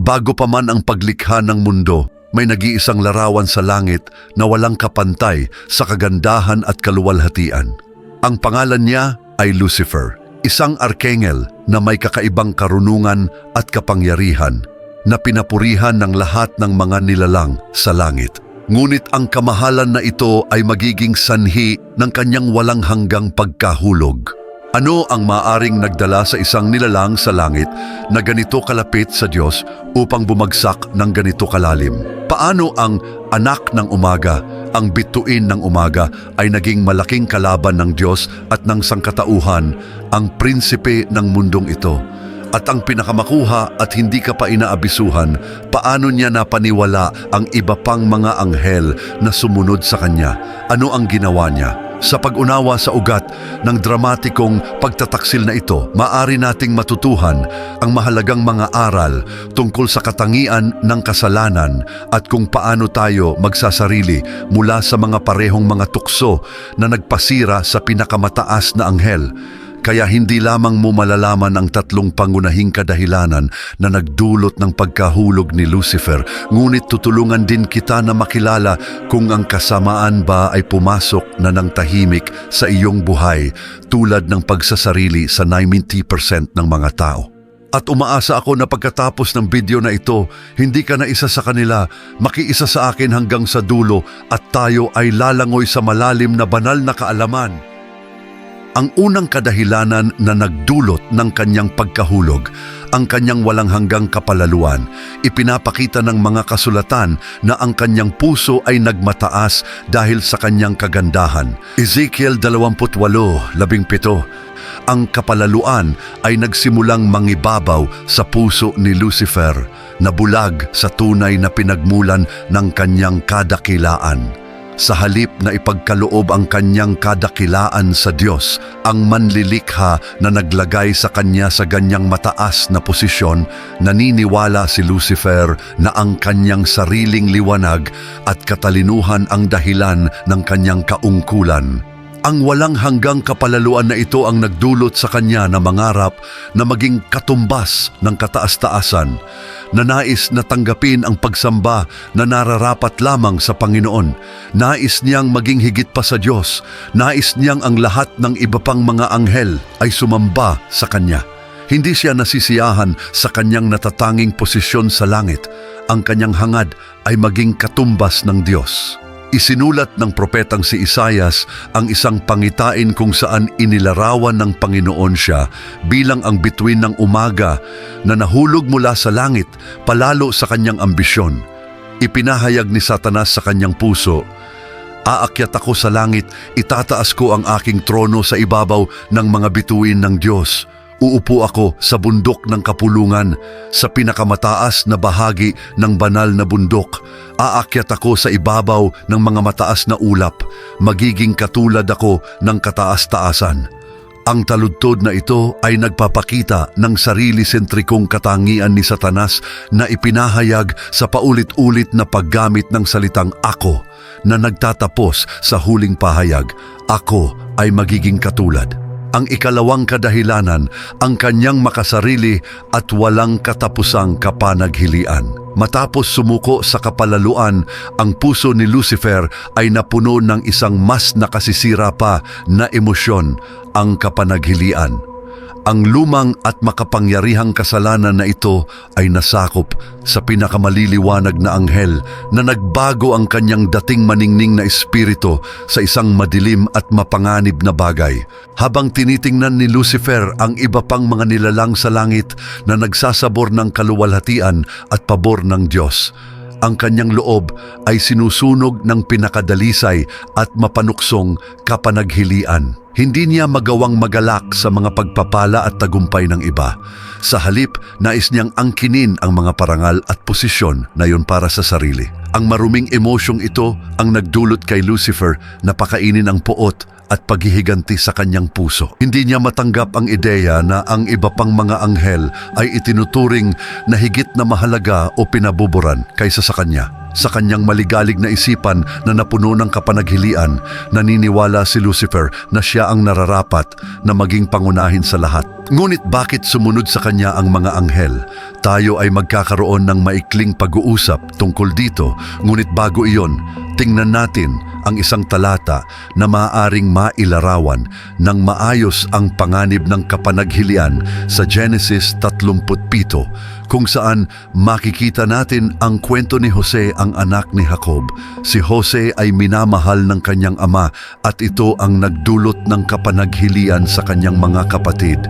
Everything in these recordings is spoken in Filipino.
Bago pa man ang paglikha ng mundo, may nag-iisang larawan sa langit na walang kapantay sa kagandahan at kaluwalhatian. Ang pangalan niya ay Lucifer, isang arkengel na may kakaibang karunungan at kapangyarihan na pinapurihan ng lahat ng mga nilalang sa langit. Ngunit ang kamahalan na ito ay magiging sanhi ng kanyang walang hanggang pagkahulog. Ano ang maaring nagdala sa isang nilalang sa langit na ganito kalapit sa Diyos upang bumagsak ng ganito kalalim? Paano ang anak ng umaga, ang bituin ng umaga ay naging malaking kalaban ng Diyos at ng sangkatauhan, ang prinsipe ng mundong ito? At ang pinakamakuha at hindi ka pa inaabisuhan, paano niya napaniwala ang iba pang mga anghel na sumunod sa kanya? Ano ang ginawa niya? Sa pag-unawa sa ugat ng dramatikong pagtataksil na ito, maari nating matutuhan ang mahalagang mga aral tungkol sa katangian ng kasalanan at kung paano tayo magsasarili mula sa mga parehong mga tukso na nagpasira sa pinakamataas na anghel. Kaya hindi lamang mo malalaman ang tatlong pangunahing kadahilanan na nagdulot ng pagkahulog ni Lucifer, ngunit tutulungan din kita na makilala kung ang kasamaan ba ay pumasok na ng tahimik sa iyong buhay tulad ng pagsasarili sa 90% ng mga tao. At umaasa ako na pagkatapos ng video na ito, hindi ka na isa sa kanila, makiisa sa akin hanggang sa dulo at tayo ay lalangoy sa malalim na banal na kaalaman. Ang unang kadahilanan na nagdulot ng kanyang pagkahulog, ang kanyang walang hanggang kapalaluan, ipinapakita ng mga kasulatan na ang kanyang puso ay nagmataas dahil sa kanyang kagandahan. Ezekiel 28:17 Ang kapalaluan ay nagsimulang mangibabaw sa puso ni Lucifer, na bulag sa tunay na pinagmulan ng kanyang kadakilaan. Sa halip na ipagkaloob ang kanyang kadakilaan sa Diyos, ang manlilikha na naglagay sa kanya sa ganyang mataas na posisyon, naniniwala si Lucifer na ang kanyang sariling liwanag at katalinuhan ang dahilan ng kanyang kaungkulan. Ang walang hanggang kapalaluan na ito ang nagdulot sa kanya na mangarap na maging katumbas ng kataas-taasan, na nais na tanggapin ang pagsamba na nararapat lamang sa Panginoon. Nais niyang maging higit pa sa Diyos. Nais niyang ang lahat ng iba pang mga anghel ay sumamba sa kanya. Hindi siya nasisiyahan sa kanyang natatanging posisyon sa langit. Ang kanyang hangad ay maging katumbas ng Diyos. Isinulat ng propetang si Isayas ang isang pangitain kung saan inilarawan ng Panginoon siya bilang ang bituin ng umaga na nahulog mula sa langit palalo sa kanyang ambisyon. Ipinahayag ni Satanas sa kanyang puso, Aakyat ako sa langit, itataas ko ang aking trono sa ibabaw ng mga bituin ng Diyos. Uupo ako sa bundok ng kapulungan, sa pinakamataas na bahagi ng banal na bundok. Aakyat ako sa ibabaw ng mga mataas na ulap. Magiging katulad ako ng kataas-taasan. Ang taludtod na ito ay nagpapakita ng sarili-sentrikong katangian ni Satanas na ipinahayag sa paulit-ulit na paggamit ng salitang ako na nagtatapos sa huling pahayag, ako ay magiging katulad. Ang ikalawang kadahilanan, ang kanyang makasarili at walang katapusang kapanaghilian. Matapos sumuko sa kapalaluan, ang puso ni Lucifer ay napuno ng isang mas nakasisira pa na emosyon, ang kapanaghilian. Ang lumang at makapangyarihang kasalanan na ito ay nasakop sa pinakamaliliwanag na anghel na nagbago ang kanyang dating maningning na espiritu sa isang madilim at mapanganib na bagay. Habang tinitingnan ni Lucifer ang iba pang mga nilalang sa langit na nagsasabor ng kaluwalhatian at pabor ng Diyos, ang kanyang loob ay sinusunog ng pinakadalisay at mapanuksong kapanaghilian. Hindi niya magawang magalak sa mga pagpapala at tagumpay ng iba. Sa halip, nais niyang angkinin ang mga parangal at posisyon na yun para sa sarili. Ang maruming emosyong ito ang nagdulot kay Lucifer na pakainin ang puot at paghihiganti sa kanyang puso. Hindi niya matanggap ang ideya na ang iba pang mga anghel ay itinuturing na higit na mahalaga o pinabuburan kaysa sa kanya. Sa kanyang maligalig na isipan na napuno ng kapanaghilian, naniniwala si Lucifer na siya ang nararapat na maging pangunahin sa lahat. Ngunit bakit sumunod sa kanya ang mga anghel? Tayo ay magkakaroon ng maikling pag-uusap tungkol dito, ngunit bago iyon, tingnan natin ang isang talata na maaaring mailarawan ng maayos ang panganib ng kapanaghilian sa Genesis 37 kung saan makikita natin ang kwento ni Jose ang anak ni Jacob. Si Jose ay minamahal ng kanyang ama at ito ang nagdulot ng kapanaghilian sa kanyang mga kapatid.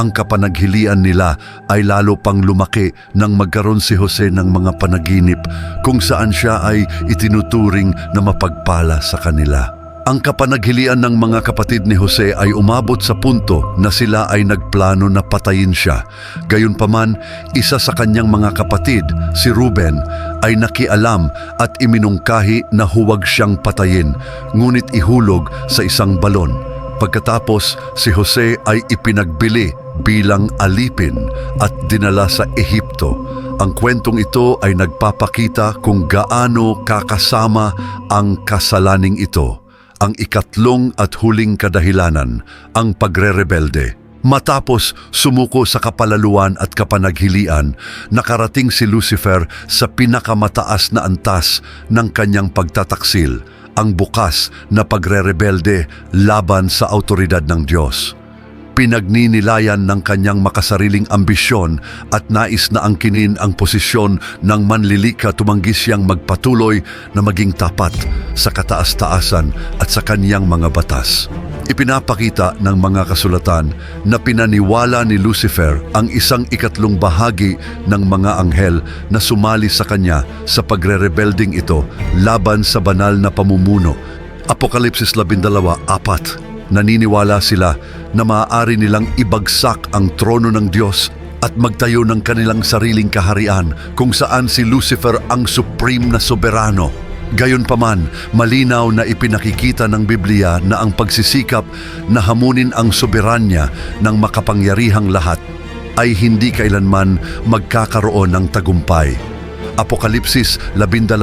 Ang kapanaghilian nila ay lalo pang lumaki nang magkaroon si Jose ng mga panaginip kung saan siya ay itinuturing na mapagpala sa kanila. Ang kapanaghilian ng mga kapatid ni Jose ay umabot sa punto na sila ay nagplano na patayin siya. Gayunpaman, isa sa kanyang mga kapatid, si Ruben, ay nakialam at iminungkahi na huwag siyang patayin, ngunit ihulog sa isang balon. Pagkatapos, si Jose ay ipinagbili bilang alipin at dinala sa Ehipto. Ang kwentong ito ay nagpapakita kung gaano kakasama ang kasalaning ito ang ikatlong at huling kadahilanan, ang pagre-rebelde. Matapos sumuko sa kapalaluan at kapanaghilian, nakarating si Lucifer sa pinakamataas na antas ng kanyang pagtataksil, ang bukas na pagre-rebelde laban sa autoridad ng Diyos pinagninilayan ng kanyang makasariling ambisyon at nais na angkinin ang posisyon ng manlilika tumanggi siyang magpatuloy na maging tapat sa kataas-taasan at sa kanyang mga batas. Ipinapakita ng mga kasulatan na pinaniwala ni Lucifer ang isang ikatlong bahagi ng mga anghel na sumali sa kanya sa pagre-rebelding ito laban sa banal na pamumuno. Apokalipsis 12:4 Naniniwala sila na maaari nilang ibagsak ang trono ng Diyos at magtayo ng kanilang sariling kaharian kung saan si Lucifer ang supreme na soberano. Gayunpaman, malinaw na ipinakikita ng Biblia na ang pagsisikap na hamunin ang soberanya ng makapangyarihang lahat ay hindi kailanman magkakaroon ng tagumpay. Apokalipsis 12,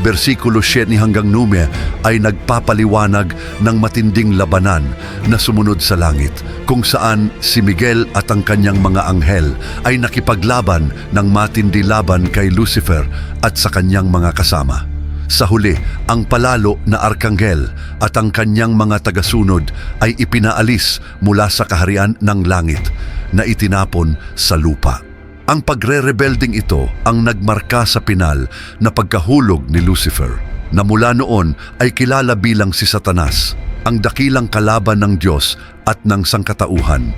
versikulo 7 hanggang 9 ay nagpapaliwanag ng matinding labanan na sumunod sa langit kung saan si Miguel at ang kanyang mga anghel ay nakipaglaban ng matindi laban kay Lucifer at sa kanyang mga kasama. Sa huli, ang palalo na arkanghel at ang kanyang mga tagasunod ay ipinaalis mula sa kaharian ng langit na itinapon sa lupa. Ang pagre-rebelding ito ang nagmarka sa pinal na pagkahulog ni Lucifer, na mula noon ay kilala bilang si Satanas, ang dakilang kalaban ng Diyos at ng sangkatauhan.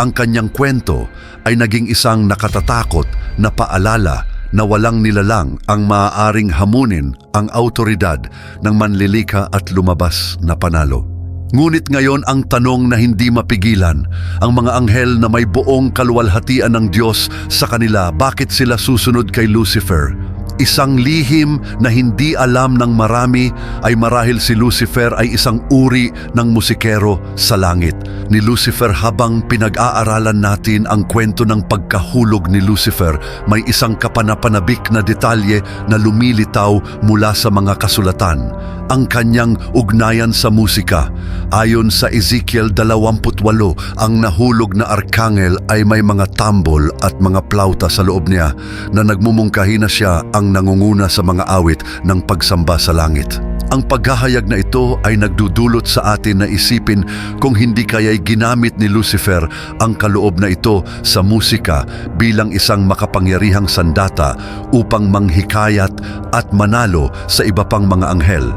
Ang kanyang kwento ay naging isang nakatatakot na paalala na walang nilalang ang maaaring hamunin ang autoridad ng manlilika at lumabas na panalo. Ngunit ngayon ang tanong na hindi mapigilan, ang mga anghel na may buong kaluwalhatian ng Diyos sa kanila, bakit sila susunod kay Lucifer? Isang lihim na hindi alam ng marami ay marahil si Lucifer ay isang uri ng musikero sa langit. Ni Lucifer habang pinag-aaralan natin ang kwento ng pagkahulog ni Lucifer, may isang kapanapanabik na detalye na lumilitaw mula sa mga kasulatan. Ang kanyang ugnayan sa musika. Ayon sa Ezekiel 28, ang nahulog na arkangel ay may mga tambol at mga plauta sa loob niya na nagmumungkahi na siya ang nangunguna sa mga awit ng pagsamba sa langit. Ang paghahayag na ito ay nagdudulot sa atin na isipin kung hindi kaya'y ginamit ni Lucifer ang kaloob na ito sa musika bilang isang makapangyarihang sandata upang manghikayat at manalo sa iba pang mga anghel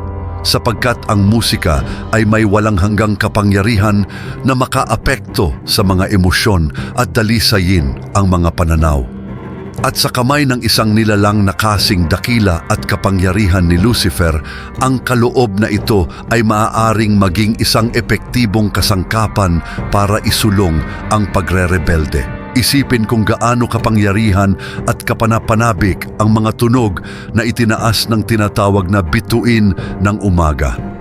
sapagkat ang musika ay may walang hanggang kapangyarihan na makaapekto sa mga emosyon at dalisayin ang mga pananaw. At sa kamay ng isang nilalang na kasing dakila at kapangyarihan ni Lucifer, ang kaloob na ito ay maaaring maging isang epektibong kasangkapan para isulong ang pagre-rebelde. Isipin kung gaano kapangyarihan at kapanapanabik ang mga tunog na itinaas ng tinatawag na bituin ng umaga.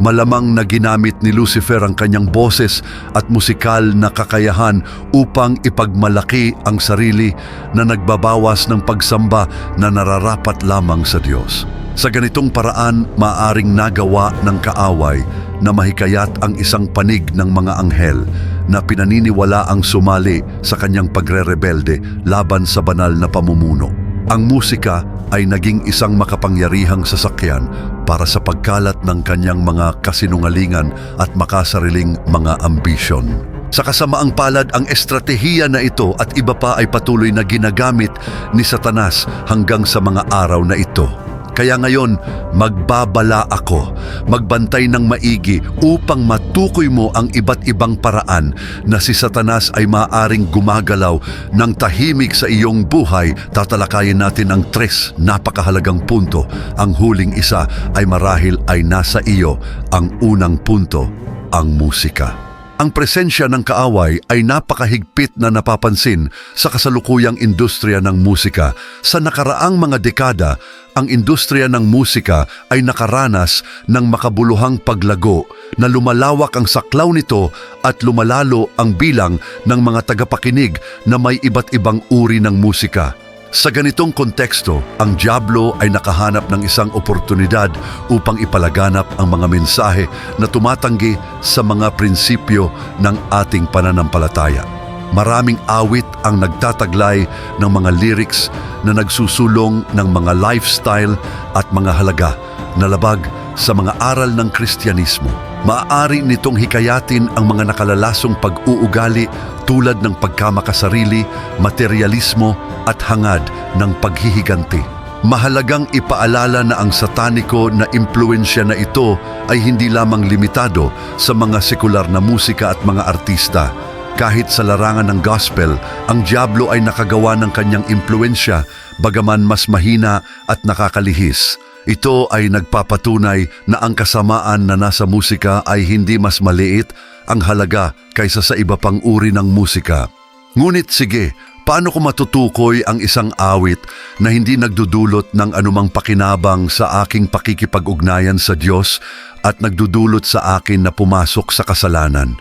Malamang na ginamit ni Lucifer ang kanyang boses at musikal na kakayahan upang ipagmalaki ang sarili na nagbabawas ng pagsamba na nararapat lamang sa Diyos. Sa ganitong paraan, maaring nagawa ng kaaway na mahikayat ang isang panig ng mga anghel na pinaniniwala ang sumali sa kanyang pagre-rebelde laban sa banal na pamumuno. Ang musika ay naging isang makapangyarihang sasakyan para sa pagkalat ng kanyang mga kasinungalingan at makasariling mga ambisyon. Sa kasamaang palad, ang estratehiya na ito at iba pa ay patuloy na ginagamit ni Satanas hanggang sa mga araw na ito. Kaya ngayon, magbabala ako, magbantay ng maigi upang matukoy mo ang iba't ibang paraan na si Satanas ay maaring gumagalaw ng tahimik sa iyong buhay. Tatalakayin natin ang tres napakahalagang punto. Ang huling isa ay marahil ay nasa iyo. Ang unang punto, ang musika. Ang presensya ng kaaway ay napakahigpit na napapansin sa kasalukuyang industriya ng musika. Sa nakaraang mga dekada, ang industriya ng musika ay nakaranas ng makabuluhang paglago na lumalawak ang saklaw nito at lumalalo ang bilang ng mga tagapakinig na may iba't ibang uri ng musika. Sa ganitong konteksto, ang Diablo ay nakahanap ng isang oportunidad upang ipalaganap ang mga mensahe na tumatanggi sa mga prinsipyo ng ating pananampalataya. Maraming awit ang nagtataglay ng mga lyrics na nagsusulong ng mga lifestyle at mga halaga na labag sa mga aral ng Kristyanismo. Maaari nitong hikayatin ang mga nakalalasong pag-uugali tulad ng pagkamakasarili, materialismo at hangad ng paghihiganti. Mahalagang ipaalala na ang sataniko na impluensya na ito ay hindi lamang limitado sa mga sekular na musika at mga artista. Kahit sa larangan ng gospel, ang Diablo ay nakagawa ng kanyang impluensya bagaman mas mahina at nakakalihis. Ito ay nagpapatunay na ang kasamaan na nasa musika ay hindi mas maliit ang halaga kaysa sa iba pang uri ng musika. Ngunit sige, paano ko matutukoy ang isang awit na hindi nagdudulot ng anumang pakinabang sa aking pakikipag-ugnayan sa Diyos at nagdudulot sa akin na pumasok sa kasalanan?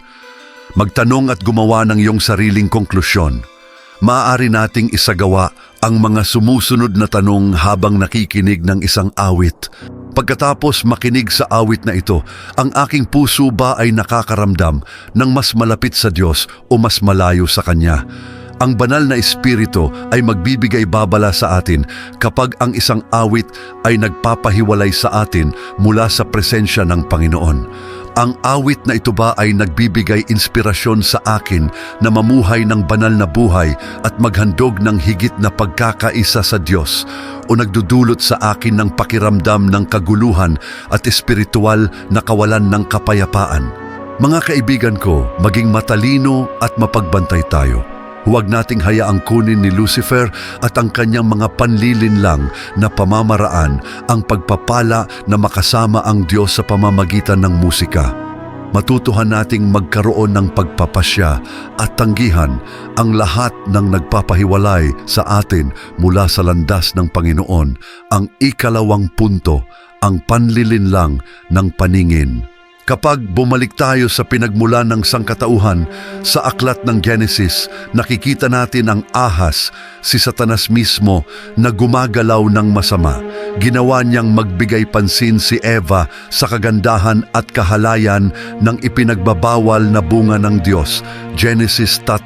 Magtanong at gumawa ng iyong sariling konklusyon. Maaari nating isagawa ang mga sumusunod na tanong habang nakikinig ng isang awit. Pagkatapos makinig sa awit na ito, ang aking puso ba ay nakakaramdam ng mas malapit sa Diyos o mas malayo sa Kanya? Ang banal na espiritu ay magbibigay babala sa atin kapag ang isang awit ay nagpapahiwalay sa atin mula sa presensya ng Panginoon. Ang awit na ito ba ay nagbibigay inspirasyon sa akin na mamuhay ng banal na buhay at maghandog ng higit na pagkakaisa sa Diyos o nagdudulot sa akin ng pakiramdam ng kaguluhan at espiritual na kawalan ng kapayapaan? Mga kaibigan ko, maging matalino at mapagbantay tayo. Huwag nating hayaang kunin ni Lucifer at ang kanyang mga panlilinlang na pamamaraan ang pagpapala na makasama ang Diyos sa pamamagitan ng musika. Matutuhan nating magkaroon ng pagpapasya at tanggihan ang lahat ng nagpapahiwalay sa atin mula sa landas ng Panginoon. Ang ikalawang punto, ang panlilinlang ng paningin. Kapag bumalik tayo sa pinagmulan ng sangkatauhan sa aklat ng Genesis, nakikita natin ang ahas, si Satanas mismo, na gumagalaw ng masama. Ginawa niyang magbigay pansin si Eva sa kagandahan at kahalayan ng ipinagbabawal na bunga ng Diyos. Genesis 3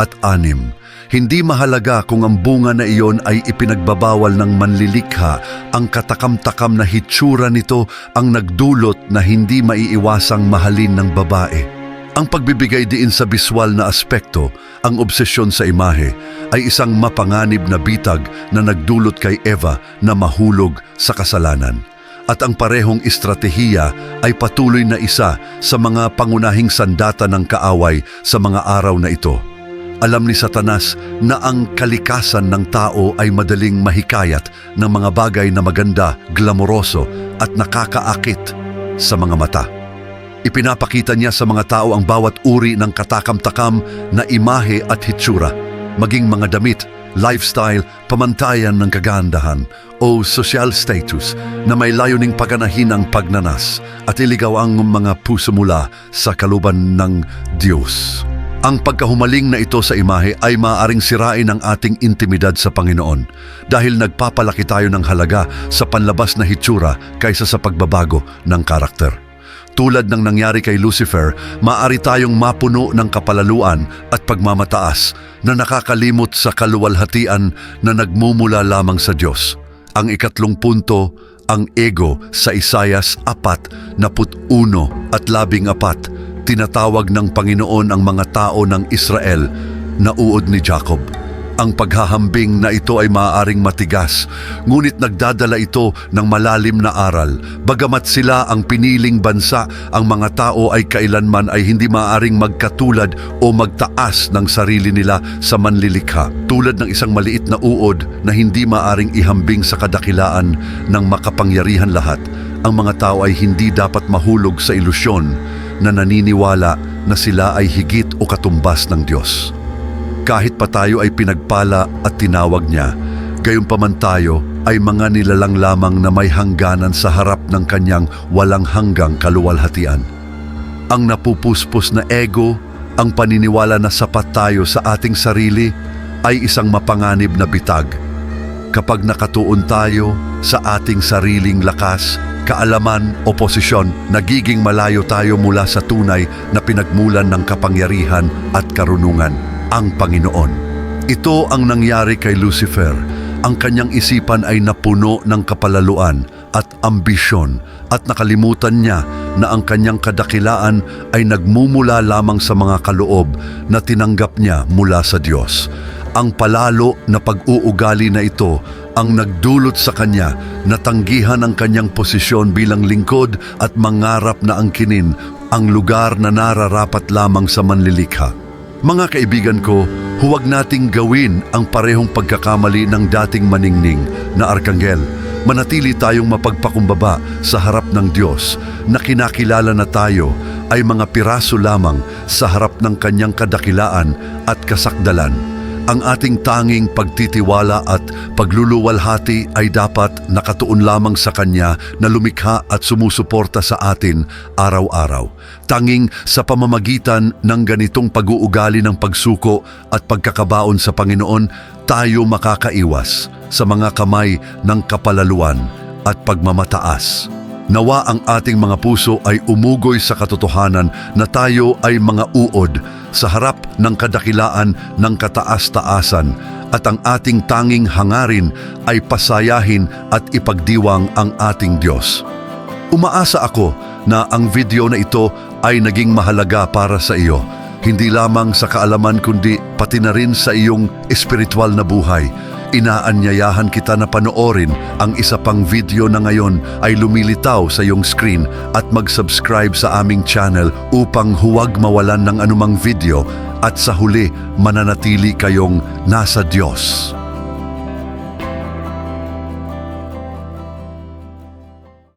at 6. Hindi mahalaga kung ang bunga na iyon ay ipinagbabawal ng manlilikha, ang katakam-takam na hitsura nito ang nagdulot na hindi maiiwasang mahalin ng babae. Ang pagbibigay diin sa biswal na aspekto, ang obsesyon sa imahe, ay isang mapanganib na bitag na nagdulot kay Eva na mahulog sa kasalanan. At ang parehong estratehiya ay patuloy na isa sa mga pangunahing sandata ng kaaway sa mga araw na ito. Alam ni Satanas na ang kalikasan ng tao ay madaling mahikayat ng mga bagay na maganda, glamoroso at nakakaakit sa mga mata. Ipinapakita niya sa mga tao ang bawat uri ng katakam-takam na imahe at hitsura, maging mga damit, lifestyle, pamantayan ng kagandahan o social status na may layuning paganahin ang pagnanas at iligaw ang mga puso mula sa kaluban ng Diyos. Ang pagkahumaling na ito sa imahe ay maaaring sirain ang ating intimidad sa Panginoon dahil nagpapalaki tayo ng halaga sa panlabas na hitsura kaysa sa pagbabago ng karakter. Tulad ng nangyari kay Lucifer, maaari tayong mapuno ng kapalaluan at pagmamataas na nakakalimot sa kaluwalhatian na nagmumula lamang sa Diyos. Ang ikatlong punto, ang ego sa Isayas 4 na uno at labing apat, tinatawag ng Panginoon ang mga tao ng Israel na uod ni Jacob. Ang paghahambing na ito ay maaaring matigas, ngunit nagdadala ito ng malalim na aral. Bagamat sila ang piniling bansa, ang mga tao ay kailanman ay hindi maaaring magkatulad o magtaas ng sarili nila sa manlilikha. Tulad ng isang maliit na uod na hindi maaaring ihambing sa kadakilaan ng makapangyarihan lahat, ang mga tao ay hindi dapat mahulog sa ilusyon na naniniwala na sila ay higit o katumbas ng Diyos kahit pa tayo ay pinagpala at tinawag niya, gayunpaman tayo ay mga nilalang lamang na may hangganan sa harap ng kanyang walang hanggang kaluwalhatian. Ang napupuspos na ego, ang paniniwala na sapat tayo sa ating sarili, ay isang mapanganib na bitag. Kapag nakatuon tayo sa ating sariling lakas, kaalaman o posisyon, nagiging malayo tayo mula sa tunay na pinagmulan ng kapangyarihan at karunungan ang Panginoon. Ito ang nangyari kay Lucifer. Ang kanyang isipan ay napuno ng kapalaluan at ambisyon at nakalimutan niya na ang kanyang kadakilaan ay nagmumula lamang sa mga kaloob na tinanggap niya mula sa Diyos. Ang palalo na pag-uugali na ito ang nagdulot sa kanya na tanggihan ang kanyang posisyon bilang lingkod at mangarap na angkinin ang lugar na nararapat lamang sa manlilikha. Mga kaibigan ko, huwag nating gawin ang parehong pagkakamali ng dating maningning na arkanggel. Manatili tayong mapagpakumbaba sa harap ng Diyos na kinakilala na tayo ay mga piraso lamang sa harap ng kanyang kadakilaan at kasakdalan. Ang ating tanging pagtitiwala at pagluluwalhati ay dapat nakatuon lamang sa Kanya na lumikha at sumusuporta sa atin araw-araw. Tanging sa pamamagitan ng ganitong pag-uugali ng pagsuko at pagkakabaon sa Panginoon, tayo makakaiwas sa mga kamay ng kapalaluan at pagmamataas. Nawa ang ating mga puso ay umugoy sa katotohanan na tayo ay mga uod sa harap ng kadakilaan ng kataas-taasan at ang ating tanging hangarin ay pasayahin at ipagdiwang ang ating Diyos. Umaasa ako na ang video na ito ay naging mahalaga para sa iyo, hindi lamang sa kaalaman kundi pati na rin sa iyong espiritual na buhay. Inaanyayahan kita na panoorin ang isa pang video na ngayon ay lumilitaw sa iyong screen at mag-subscribe sa aming channel upang huwag mawalan ng anumang video at sa huli mananatili kayong nasa Diyos.